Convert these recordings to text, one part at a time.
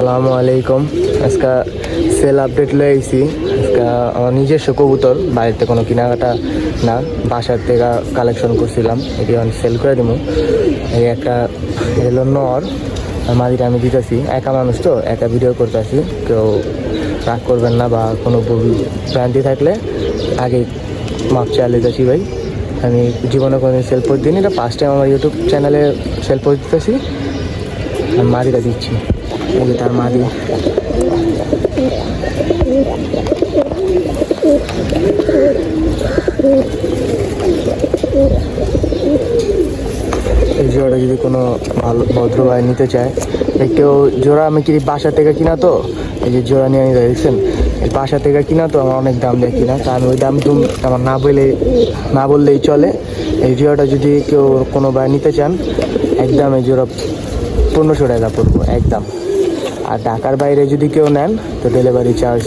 আসসালামু আলাইকুম। আজকে সেল আপডেট লয়ে আইছি। আজকে আমার নিজস্ব কবুতর, বাড়িতে কোনো কেনাকাটা না। বাসার থেকে কালেকশন করছিলাম। এটি আমি সেল করে দিব এই একটা এলো নর, আর মাদিটা আমি দিতেছি। একা মানুষ তো, একা ভিডিও করতেছি। কেউ রাগ করবেন না বা কোনো ভ্রান্তি থাকলে আগে মাপ চালিয়ে যাচ্ছি ভাই। আমি জীবনে কোনো সেল পোস্ট দিন এটা ফার্স্ট টাইম আমার ইউটিউব চ্যানেলে সেল পোস্ট দিতেছি। আমি মাদিটা দিচ্ছি। যে তার মাদি। এই জোড়াটা যদি কোনো ভালো ভদ্র ভাই নিতে চায় কেউ জোড়া আমি কি বাসা থেকে কিনা তো? এই যে জোড়া নিয়ে নিতে দেখছেন বাসা থেকে কিনা তো? আমার অনেক দাম দিয়ে কিনা, তা আমি ওই দাম তুমি আমার না বলে না বললেই চলে। এই জোড়াটা যদি কেউ কোনো ভাই নিতে চান, একদম এই জোড়া পনেরোশো টাকা পড়ব, একদম। আর ঢাকার বাইরে যদি কেউ নেন, তো ডেলিভারি চার্জ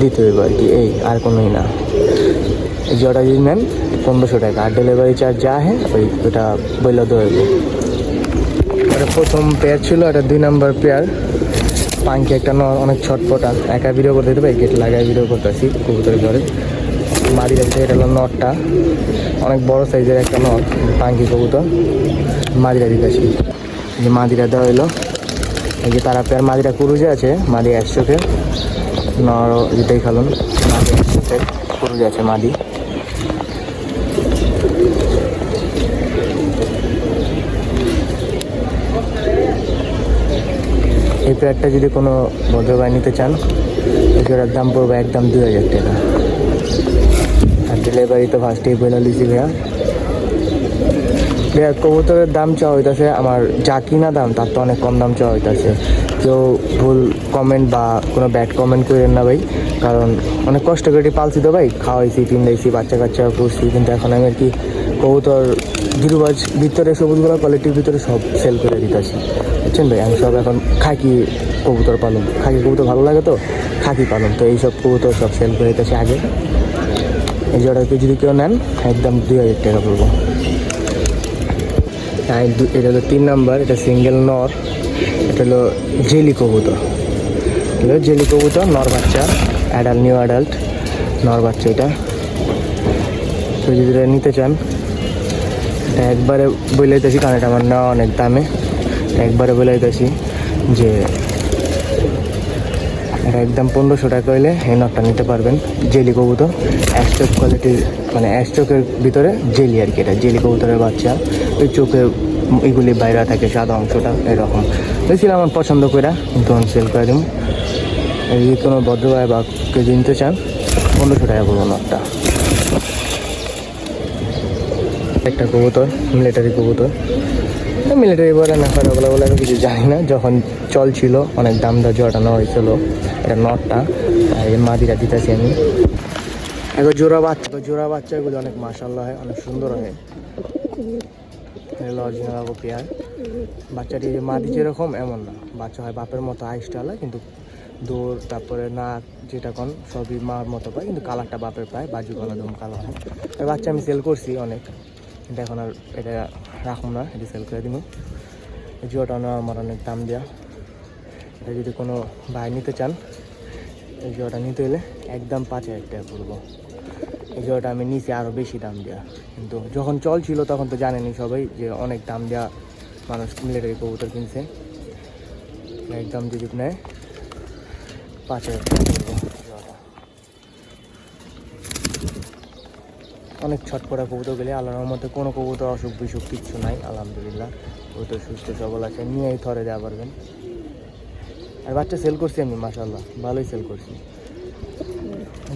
দিতে হবে আর কি। এই, আর কোনোই না। এই জোড়া যদি নেন, পনেরোশো টাকা। আর ডেলিভারি চার্জ যা হ্যাঁ ওই ওটা বইলে হবে এটা প্রথম পেয়ার ছিল, এটা দুই নম্বর পেয়ার পাঙ্কি একটা অনেক ছটপটা। একা ভিডিও করতে দেবে গেট লাগায় ভিডিও করতেছি, কবুতরের ঘরে। মারি যাচ্ছে এটা হলো নটটা। অনেক বড় সাইজের একটা নট, পাঙ্কি কবুতর। মাদিরা দিতেছি। যে মাদিরা দেওয়া হইল। এই যে তারা পেয়ার মাদিরা কুরুজে আছে, মাদি একশোকে নর যেটাই খালুন। মাদি একশোকে কুরুজে আছে মাদি। এই পেয়ারটা যদি কোনো ভদ্র ভাই নিতে চান এই দাম পড়বে একদম দুই হাজার টাকা। আর ডেলিভারি তো ফার্স্টেই বলে দিছি ভাইয়া। কবুতরের দাম চাওয়া হইতাছে, আমার যা কিনা দাম, তার তো অনেক কম দাম চাওয়া হইতাছে। কেউ ভুল কমেন্ট বা কোনো ব্যাড কমেন্ট করেন না ভাই, কারণ অনেক কষ্ট করে পালছি তো ভাই, খাওয়াইছি কিনলাইছি বাচ্চা কাচ্চা করছি, কিন্তু এখন আমি আর কি কবুতর, গিরুবাজ ভিতরে, সবুজগুলো কোয়ালিটির ভিতরে সব সেল করে দিতেছি। বুঝছেন ভাই? আমি সব এখন খাকি কবুতর পালন, খাকি কবুতর ভালো লাগে তো, খাকি পালন, তো এইসব কবুতর সব সেল করে দিতেছি আগে। এই জোড়াকে যদি কেউ নেন, একদম দুই হাজার টাকা পড়ব। এটা হলো তিন নাম্বার, এটা সিঙ্গেল নর, এটা হলো জেলি কবুতর। হলো জেলি কবুতর, নর বাচ্চা অ্যাডাল্ট নিউ অ্যাডাল্ট নর বাচ্চা এটা। তো যদি এটা নিতে চান, এটা একবারে বলে দিতেছি, কারণ এটা আমার নেওয়া অনেক দামে। একবারে বলে দিতেছি যে এটা একদম পনেরোশো টাকা হইলে এই নটটা নিতে পারবেন। জেলি কবুতর অ্যাস্টক কোয়ালিটির মানে অ্যাস্টকের ভিতরে জেলি আর কি এটা, জেলি কবুতরের বাচ্চা। ওই চোখে এগুলি বাইরে থাকে সাদা অংশটা, এরকম। দেখছিলাম আমার পছন্দ করে আমি সেল করে দিব যদি কোনো ভদ্র ভাই বা কেউ নিতে চান, পনেরোশো টাকা পড়ব নটটা। একটা কবুতর মিলিটারি কবুতর। মিলিটারি না করে ওগুলো বলে আমি কিছু জানি না। যখন চল ছিল, অনেক দাম দা জটানো হয়েছিল। এটা নটটা এই মাদিরা দিতেছি আমি। এবার জোড়া বাচ্চা জোড়া বাচ্চা, এগুলো অনেক মাসাল্লাহ হয়, অনেক সুন্দর হয়। Original pair. বাচ্চাটি মাদি যেরকম, এমন না। বাচ্চা হয় বাপের মতো আইসটা হয় কিন্তু দৌড় তারপরে নাক, যেটা কোন, সবই মার মতো পায়, কিন্তু কালারটা বাপের পায়, বাজু কালার দম কালার হয়। বাচ্চা আমি সেল করছি অনেক। কিন্তু এখন আর এটা রাখুন না, এটা সেল করে দিব জিওটা আমার অনেক দাম দেওয়া এটা যদি কোনো ভাই নিতে চান, এই জিওটা নিতে হলে একদম পাঁচ হাজার টাকা পড়ব। এই জিওটা আমি নিচে আরও বেশি দাম দেওয়া কিন্তু যখন চল ছিল তখন তো জানেনি সবাই যে অনেক দাম দেওয়া মানুষ মিলিটারি কবুতর কিনছে। একদম যদি নেয়, পাঁচ হাজার টাকা পড়ব। অনেক ছটপটা কবুতর গেলে আল্লাহর মধ্যে কোনো কবুতর অসুখ বিসুখ কিচ্ছু নাই, আলহামদুলিল্লাহ। কবুতর সুস্থ, সবল আছে, নিয়েই থরে দেওয়া পারবেন। আর বাচ্চা সেল করছি আমি মাসাল্লাহ ভালোই সেল করছি।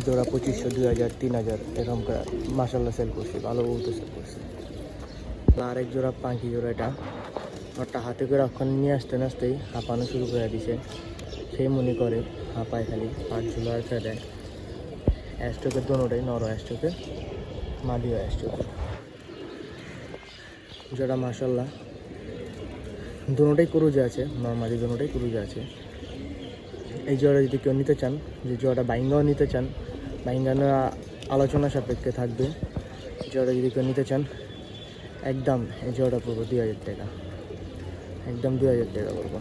জোড়া পঁচিশশো, দুই হাজার, তিন হাজার, এরকম মাসাল্লাহ সেল করছি, ভালো কবুতর সেল করছি। আর এক জোড়া পাখি জোড়া এটা। ওটা হাতে করে ওখানে নিয়ে আসতে না আসতেই হাঁপানো শুরু করে দিছে। সেই মনে করে, হাঁপায় খালি পাঁচ ঝুলো আর দেয় অ্যাস্ট্রোকের দোনোটাই নর অ্যাস্ট্রোকের মাদিও আসছে। যেটা মাসাল্লাহ দুটোটাই ক্রুজে আছে, নর্মালি দুটোটাই ক্রুজে আছে। এই জোড়া যদি কেউ নিতে চান, যে জোড়াটা বাইঙ্গাও নিতে চান বাইঙ্গানো আলোচনা সাপেক্ষে থাকবে। জোড়া যদি কেউ নিতে চান, একদম এই জোড়াটা পড়ব দুই হাজার টাকা। একদম দুই হাজার টাকা পড়ব।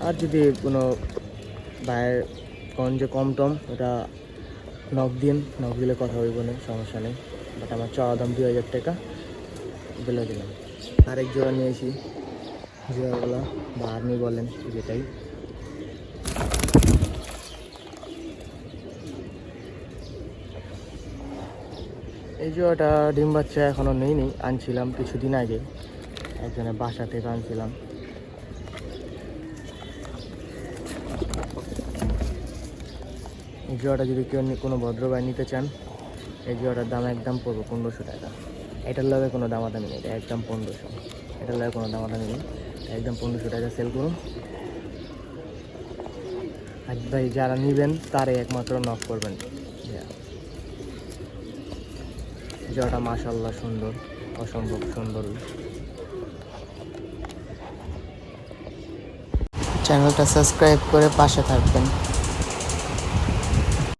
আর যদি কোনো ভাইয়ের কোন যে কম টম, ওটা নখ দিন নখ দিলে কথা হইব না, সমস্যা নেই। বাট আমার চাওয়া দাম দুই হাজার টাকা বলে দিলাম। আরেক জোড়া নিয়েছি জোড়াগুলো বা আর্মি বলেন যেটাই। এই জোড়াটা ডিম বাচ্চা এখনও নেই নি আনছিলাম কিছুদিন আগে। একজনের বাসা থেকে আনছিলাম। এই জোড়াটা যদি কেউ কোনো ভদ্র নিতে চান এই জোড়াটার দাম একদম পড়ব পনেরোশো টাকা। এটার লগে কোনো দামাদামি নেই, এটা একদম পনেরোশো। এটার লগে কোনো দামাদামি নেই একদম পনেরোশো টাকা সেল করুন। আর ভাই, যারা নেবেন, তারাই একমাত্র নক করবেন। Yeah. জোড়াটা মাশাল্লাহ সুন্দর, অসম্ভব সুন্দর। চ্যানেলটা সাবস্ক্রাইব করে পাশে থাকবেন।